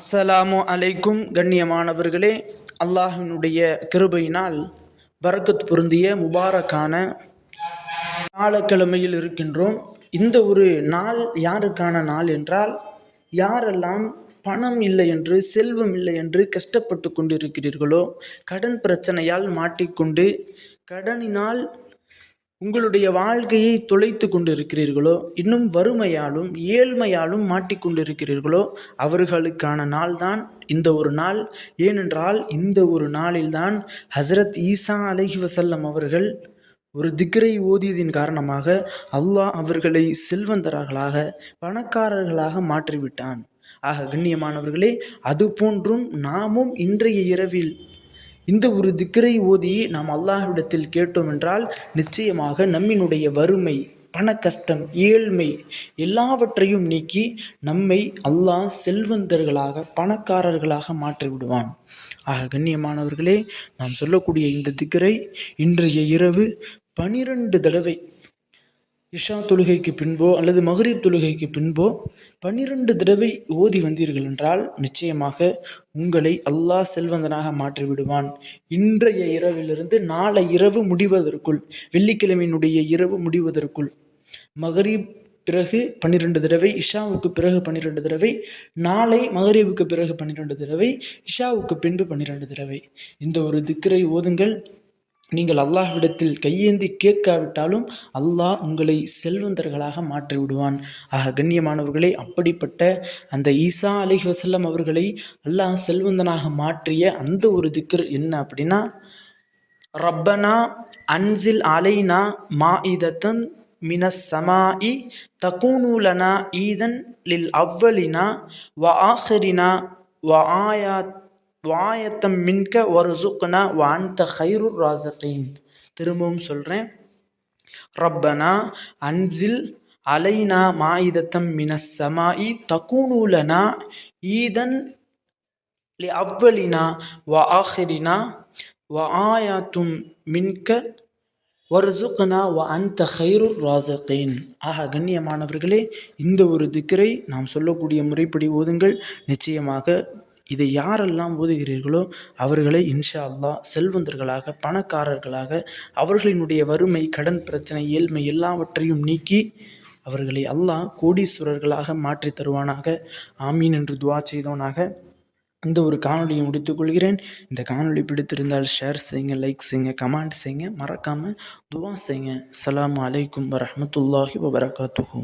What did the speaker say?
அஸ்ஸலாமு அலைக்கும் கண்ணியமானவர்களே அல்லாஹினுடைய கிருபையினால் பரக்கத் பொருந்திய முபாரக்கான நாளக்கிழமையில் இருக்கின்றோம். இந்த ஒரு நாள் யாருக்கான நாள் என்றால் யாரெல்லாம் பணம் இல்லை என்று செல்வம் இல்லை என்று கஷ்டப்பட்டு கொண்டிருக்கிறீர்களோ கடன் பிரச்சனையால் மாட்டிக்கொண்டு கடனினால் உங்களுடைய வாழ்க்கையை தொலைத்து கொண்டிருக்கிறீர்களோ இன்னும் வறுமையாலும் ஏழ்மையாலும் மாட்டிக்கொண்டிருக்கிறீர்களோ அவர்களுக்கான நாள்தான் இந்த ஒரு நாள். ஏனென்றால் இந்த ஒரு நாளில்தான் ஹசரத் ஈசா அலஹி வசல்லம் அவர்கள் ஒரு திக்ரை ஓதியதின் காரணமாக அல்லாஹ் அவர்களை செல்வந்தர்களாக பணக்காரர்களாக மாற்றிவிட்டான். ஆக கண்ணியமானவர்களே அது போன்றும் நாமும் இன்றைய இரவில் இந்த ஒரு திக்கரை ஓதி நாம் அல்லாஹ்விடத்தில் கேட்டோம் என்றால் நிச்சயமாக நம்மினுடைய வறுமை பண கஷ்டம் ஏழ்மை எல்லாவற்றையும் நீக்கி நம்மை அல்லாஹ் செல்வந்தர்களாக பணக்காரர்களாக மாற்றி விடுவான் ஆக கண்ணியமானவர்களே நாம் சொல்லக்கூடிய இந்த திக்கரை இன்றைய இரவு பனிரெண்டு தடவை இஷா தொழுகைக்கு பின்போ அல்லது மகரீப் தொழுகைக்கு பின்போ பன்னிரண்டு தடவை ஓதி வந்தீர்கள் என்றால் நிச்சயமாக உங்களை அல்லாஹ் செல்வந்தனாக மாற்றி விடுவான் இன்றைய இரவிலிருந்து நாளை இரவு முடிவதற்குள் வெள்ளிக்கிழமையினுடைய இரவு முடிவதற்குள். மகரீப் பிறகு பன்னிரெண்டு தடவை இஷாவுக்கு பிறகு பன்னிரெண்டு தடவை நாளை மகரீபுக்கு பிறகு பன்னிரெண்டு தடவை இஷாவுக்கு பின்பு பன்னிரெண்டு தடவை. இந்த ஒரு திக்கரை ஓதுங்கள். நீங்கள் அல்லாஹ்விடத்தில் கையேந்தி கேட்காவிட்டாலும் அல்லாஹ் உங்களை செல்வந்தர்களாக மாற்றி விடுவான் ஆக கண்ணியமானவர்களே அப்படிப்பட்ட அந்த ஈசா அலி வசல்லம் அவர்களை அல்லாஹ் செல்வந்தனாக மாற்றிய அந்த ஒரு திக்கர் என்ன அப்படின்னா ரப்பனா அன்சில் அலைனா மா இதத்தன் மினஸ் சமாஇ தகூனூலனா ஈதன் லில் அவ்வலினா வ ஆஹரினா வ ஆயாத் வாயத்தம் மின்க ஒரு சுக்னா வான்த ஹைருர் ராசகீன் திரும்பவும் சொல்கிறேன் ரப்பனா அன்சில் அலைனா மாயிதத்தம் மினசமாயி தகுனூலனா ஈதன் லி அவ்வலினா வ ஆஹிரினா வ ஆயாத்தும் மின்க வர்சுக்னா வ அந்த ஹைருர் ராசகீன் ஆக கண்ணியமானவர்களே இந்த ஒரு திக்கரை நாம் சொல்லக்கூடிய முறைப்படி ஓதுங்கள். நிச்சயமாக இதை யாரெல்லாம் ஓதுகிறீர்களோ அவர்களை இன்ஷா அல்லா செல்வந்தர்களாக பணக்காரர்களாக அவர்களினுடைய வறுமை கடன் பிரச்சனை ஏழ்மை எல்லாவற்றையும் நீக்கி அவர்களை அல்லாஹ் கோடீஸ்வரர்களாக மாற்றி தருவானாக. ஆமீன் என்று துவா செய்தவனாக இந்த ஒரு காணொலியை முடித்துக்கொள்கிறேன் இந்த காணொலி பிடித்திருந்தால் ஷேர் செய்யுங்க லைக் செய்யுங்க கமெண்ட் செய்யுங்க. மறக்காமல் துவா செய்யுங்க. அலாம் அலைக்கும் வரமத்துல்லாஹி வபரகாத்துஹூ.